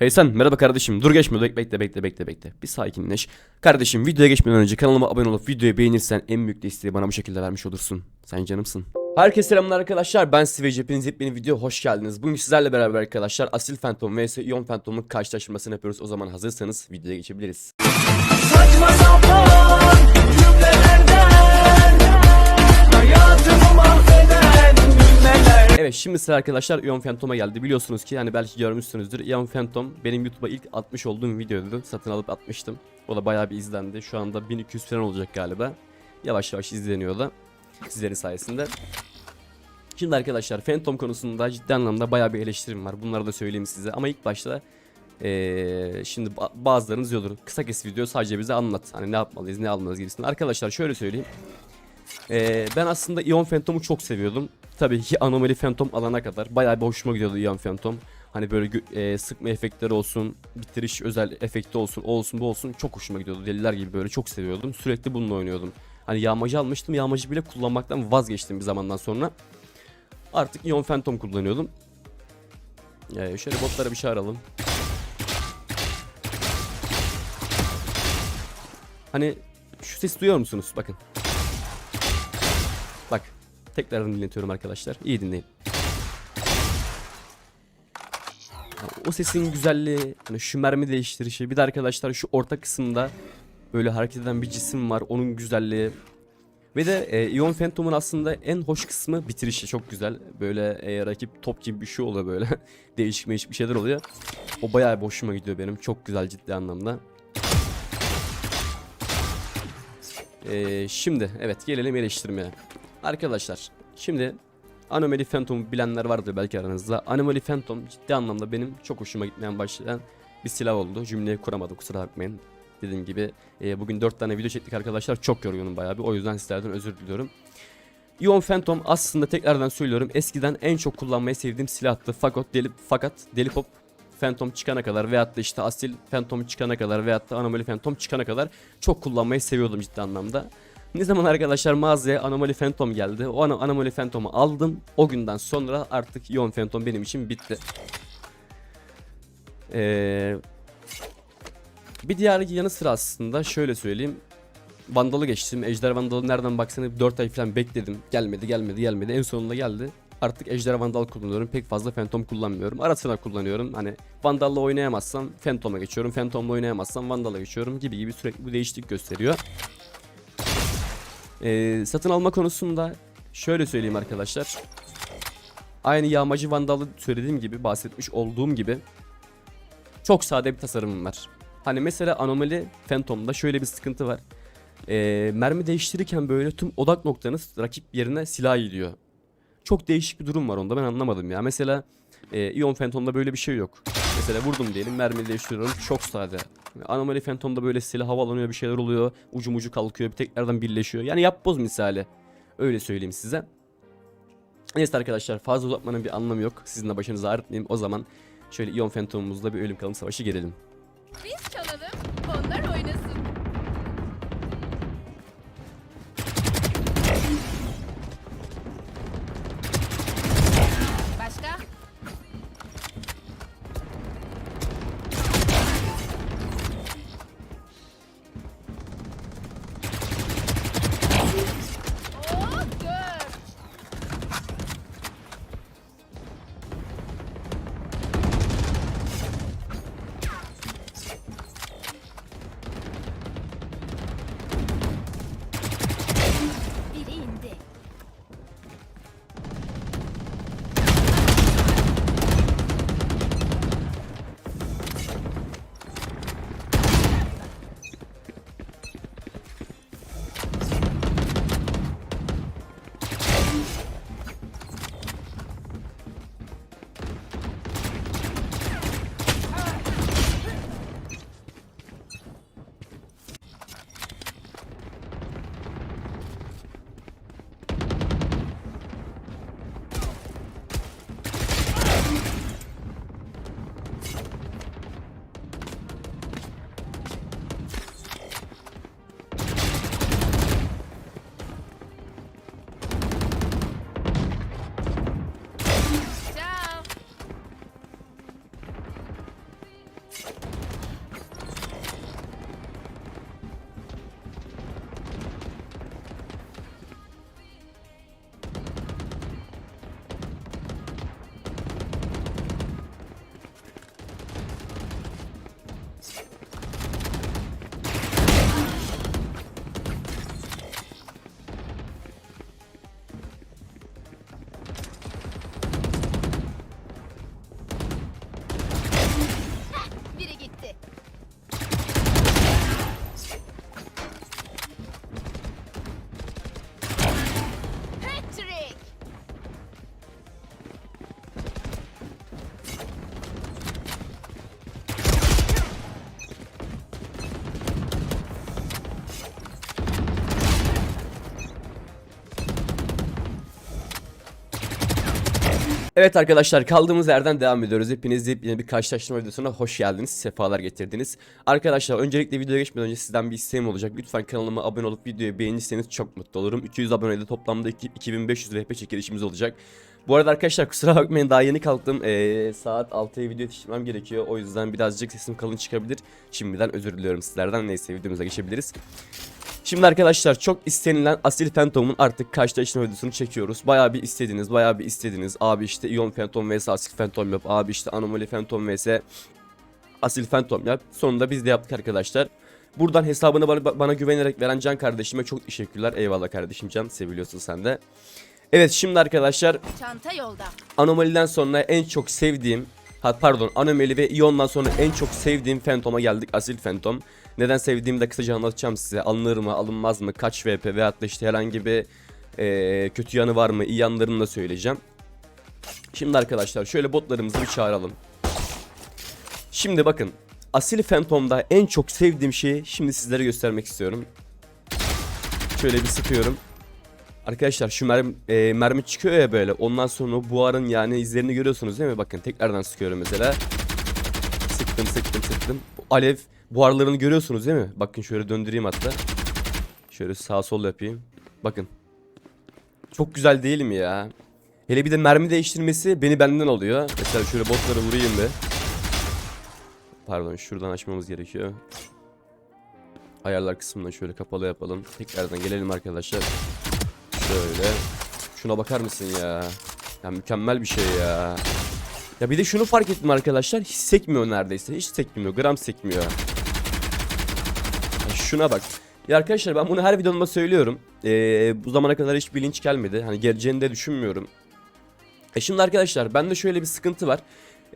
Hey sen merhaba kardeşim. Dur geçme dur bekle bekle bekle bekle. Bir sakinleş. Kardeşim videoya geçmeden önce kanalıma abone olup videoyu beğenirsen en büyük desteği bana bu şekilde vermiş olursun. Sen canımsın. Herkese selamlar arkadaşlar. Ben Sive hepiniz yepyeni video hoş geldiniz. Bugün sizlerle beraber arkadaşlar Asil Phantom vs. Ion Phantom'un karşılaştırmasını yapıyoruz. O zaman hazırsanız videoya geçebiliriz. Saçma sapan şimdi sıra arkadaşlar Ion Phantom'a geldi. Biliyorsunuz ki hani belki görmüşsünüzdür. Ion Phantom benim YouTube'a ilk atmış olduğum videoydu. Satın alıp atmıştım. O da bayağı bir izlendi. Şu anda 1200 falan olacak galiba. Yavaş yavaş izleniyor da. Sizlerin sayesinde. Şimdi arkadaşlar Phantom konusunda ciddi anlamda bayağı bir eleştirim var. Bunları da söyleyeyim size. Ama ilk başta ee, şimdi ba- bazılarınız diyordur. Kısa kes video sadece bize anlat. Hani ne yapmalıyız ne almalıyız gibisinden. Arkadaşlar şöyle söyleyeyim. Ee, ben aslında Ion Phantom'u çok seviyordum. Tabii ki Anomaly Phantom alana kadar bayağı bir hoşuma gidiyordu Ion Phantom. Hani böyle e, sıkma efektleri olsun, bitiriş özel efekti olsun, o olsun bu olsun çok hoşuma gidiyordu. Deliler gibi böyle çok seviyordum. Sürekli bununla oynuyordum. Hani yağmacı almıştım, yağmacı bile kullanmaktan vazgeçtim bir zamandan sonra. Artık Ion Phantom kullanıyordum. Ee, şöyle botlara bir çağıralım. Hani şu sesi duyuyor musunuz? Bakın. Tekrardan dinletiyorum arkadaşlar. İyi dinleyin. O sesin güzelliği, hani şu mermi değiştirişi, bir de arkadaşlar şu orta kısımda böyle hareket eden bir cisim var, onun güzelliği. Ve de e, Ion Phantom'un aslında en hoş kısmı bitirişi çok güzel. Böyle e, rakip top gibi bir şey oluyor böyle. değişik değişik bir şeyler oluyor. O bayağı bir hoşuma gidiyor benim. Çok güzel ciddi anlamda. Ee, şimdi evet gelelim eleştirmeye. Arkadaşlar şimdi Anomaly Phantom'u bilenler vardır belki aranızda. Anomaly Phantom ciddi anlamda benim çok hoşuma gitmeyen başlayan bir silah oldu. Cümleyi kuramadım kusura bakmayın. Dediğim gibi e, bugün 4 tane video çektik arkadaşlar. Çok yorgunum bayağı bir. O yüzden sizlerden özür diliyorum. Ion Phantom aslında tekrardan söylüyorum eskiden en çok kullanmayı sevdiğim silahtı. Fakat deli, fakat deli pop Phantom çıkana kadar veyahut da işte Asil Phantom çıkana kadar veyahut da Anomaly Phantom çıkana kadar çok kullanmayı seviyordum ciddi anlamda. Ne zaman arkadaşlar mağazaya Anomaly Phantom geldi. O ana Anomaly Phantom'u aldım. O günden sonra artık Ion Phantom benim için bitti. Ee, bir diğer yanı sıra aslında şöyle söyleyeyim. Vandal'ı geçtim. Ejder Vandal'ı nereden baksana 4 ay falan bekledim. Gelmedi gelmedi gelmedi. En sonunda geldi. Artık Ejder Vandal kullanıyorum. Pek fazla Phantom kullanmıyorum. Ara sıra kullanıyorum. Hani Vandal'la oynayamazsam Phantom'a geçiyorum. Phantom'la oynayamazsam Vandal'a geçiyorum gibi gibi sürekli bu değişiklik gösteriyor. Ee, satın alma konusunda şöyle söyleyeyim arkadaşlar. Aynı yağmacı Vandal'ı söylediğim gibi bahsetmiş olduğum gibi çok sade bir tasarımım var. Hani mesela Anomaly Phantom'da şöyle bir sıkıntı var. Ee, mermi değiştirirken böyle tüm odak noktanız rakip yerine silah gidiyor. Çok değişik bir durum var onda ben anlamadım ya. Mesela e, Ion Phantom'da böyle bir şey yok. Mesela vurdum diyelim mermi değiştiriyorum çok sade. Anomaly Phantom'da böyle silah havalanıyor bir şeyler oluyor. Ucu kalkıyor bir tekrardan birleşiyor. Yani yapboz misali. Öyle söyleyeyim size. Neyse arkadaşlar fazla uzatmanın bir anlamı yok. Sizin de başınızı ağrıtmayayım. O zaman şöyle Ion Phantom'umuzla bir ölüm kalım savaşı gelelim. Biz çalalım, onlar oynasın. Evet arkadaşlar kaldığımız yerden devam ediyoruz. Hepiniz yine bir karşılaştırma videosuna hoş geldiniz. Sefalar getirdiniz. Arkadaşlar öncelikle videoya geçmeden önce sizden bir isteğim olacak. Lütfen kanalıma abone olup videoyu beğenirseniz çok mutlu olurum. 200 abonede toplamda iki- 2500 RP çekilişimiz olacak. Bu arada arkadaşlar kusura bakmayın daha yeni kalktım. Ee, saat 6'ya video yetiştirmem gerekiyor. O yüzden birazcık sesim kalın çıkabilir. Şimdiden özür diliyorum sizlerden. Neyse videomuza geçebiliriz. Şimdi arkadaşlar çok istenilen Asil Phantom'un artık karşılaşma videosunu çekiyoruz. Bayağı bir istediniz, bayağı bir istediniz. Abi işte Ion Phantom vs Asil Phantom yap. Abi işte Anomaly Phantom vs Asil Phantom yap. Sonunda biz de yaptık arkadaşlar. Buradan hesabını bana, bana güvenerek veren Can kardeşime çok teşekkürler. Eyvallah kardeşim Can, seviliyorsun sen de. Evet şimdi arkadaşlar Çanta yolda. Anomaly'den sonra en çok sevdiğim Ha pardon Anomaly ve Ion'dan sonra en çok sevdiğim Phantom'a geldik Asil Phantom. Neden sevdiğimi de kısaca anlatacağım size. Alınır mı alınmaz mı kaç VP veyahut da işte herhangi bir eee, kötü yanı var mı iyi yanlarını da söyleyeceğim. Şimdi arkadaşlar şöyle botlarımızı bir çağıralım. Şimdi bakın Asil Phantom'da en çok sevdiğim şeyi şimdi sizlere göstermek istiyorum. Şöyle bir sıkıyorum. Arkadaşlar şu mermi, e, mermi çıkıyor ya böyle. Ondan sonra buharın yani izlerini görüyorsunuz değil mi? Bakın tekrardan sıkıyorum mesela. Sıktım sıktım sıktım. Alev buharlarını görüyorsunuz değil mi? Bakın şöyle döndüreyim hatta. Şöyle sağ sol yapayım. Bakın. Çok güzel değil mi ya? Hele bir de mermi değiştirmesi beni benden alıyor. Mesela şöyle botları vurayım be. Pardon şuradan açmamız gerekiyor. Ayarlar kısmından şöyle kapalı yapalım. Tekrardan gelelim arkadaşlar. Şöyle. Şuna bakar mısın ya? Ya mükemmel bir şey ya. Ya bir de şunu fark ettim arkadaşlar. Hiç sekmiyor neredeyse. Hiç sekmiyor. Gram sekmiyor. Ya şuna bak. Ya arkadaşlar ben bunu her videomda söylüyorum. Ee, bu zamana kadar hiç bilinç gelmedi. Hani geleceğini de düşünmüyorum. E şimdi arkadaşlar bende şöyle bir sıkıntı var.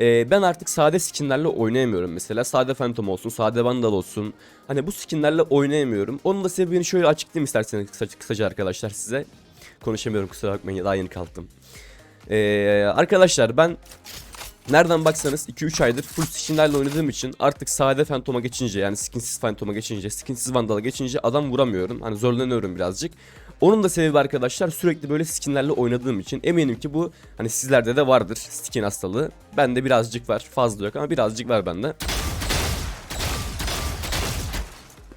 Ee, ben artık sade skinlerle oynayamıyorum mesela. Sade Phantom olsun, sade Vandal olsun. Hani bu skinlerle oynayamıyorum. Onun da sebebini şöyle açıklayayım isterseniz kısaca, kısaca arkadaşlar size. Konuşamıyorum kusura bakmayın daha yeni kalktım. Ee, arkadaşlar ben nereden baksanız 2-3 aydır full skinlerle oynadığım için artık sade Phantom'a geçince yani skinsiz Phantom'a geçince, skinsiz Vandal'a geçince adam vuramıyorum. Hani zorlanıyorum birazcık. Onun da sebebi arkadaşlar sürekli böyle skinlerle oynadığım için eminim ki bu hani sizlerde de vardır skin hastalığı. Bende birazcık var fazla yok ama birazcık var bende.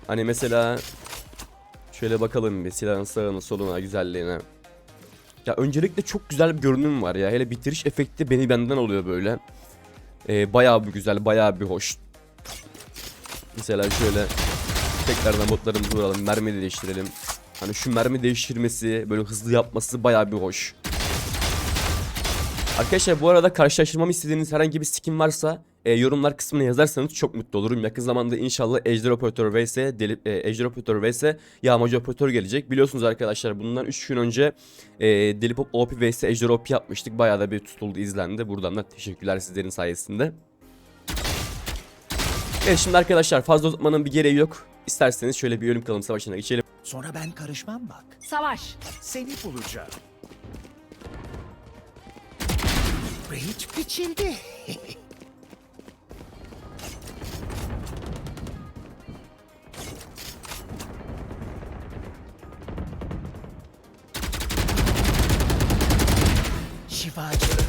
Hani mesela şöyle bakalım bir silahın sağına soluna güzelliğine. Ya öncelikle çok güzel bir görünüm var ya. Hele bitiriş efekti beni benden oluyor böyle. Ee, bayağı bir güzel, bayağı bir hoş. Mesela şöyle tekrardan botlarımızı vuralım, mermi de değiştirelim. Hani şu mermi değiştirmesi, böyle hızlı yapması bayağı bir hoş. Arkadaşlar bu arada karşılaştırmamı istediğiniz herhangi bir skin varsa e, yorumlar kısmına yazarsanız çok mutlu olurum. Yakın zamanda inşallah Ejder Operatör vs Deli, e, Ejder Operatör vs Yağmacı Operatör gelecek. Biliyorsunuz arkadaşlar bundan 3 gün önce e, Deli Pop OP vs Ejder OP yapmıştık. Bayağı da bir tutuldu izlendi. Buradan da teşekkürler sizlerin sayesinde. Evet şimdi arkadaşlar fazla uzatmanın bir gereği yok. İsterseniz şöyle bir ölüm kalım savaşına geçelim. Sonra ben karışmam bak. Savaş. Seni bulacağım. Breach biçildi. Savage.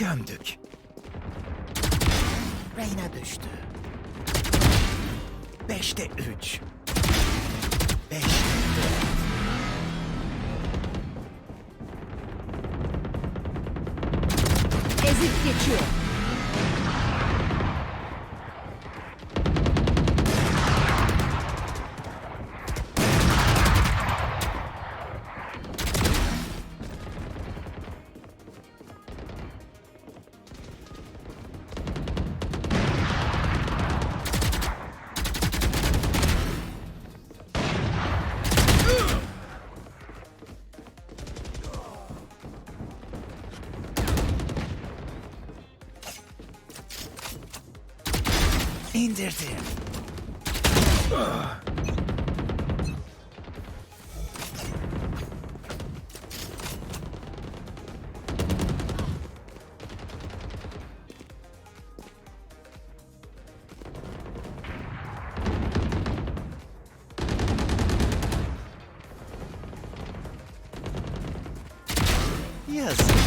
Gömdük. Reyna düştü. Beşte üç. Beşte dört. Ezip geçiyor. İndirdim. Yazık.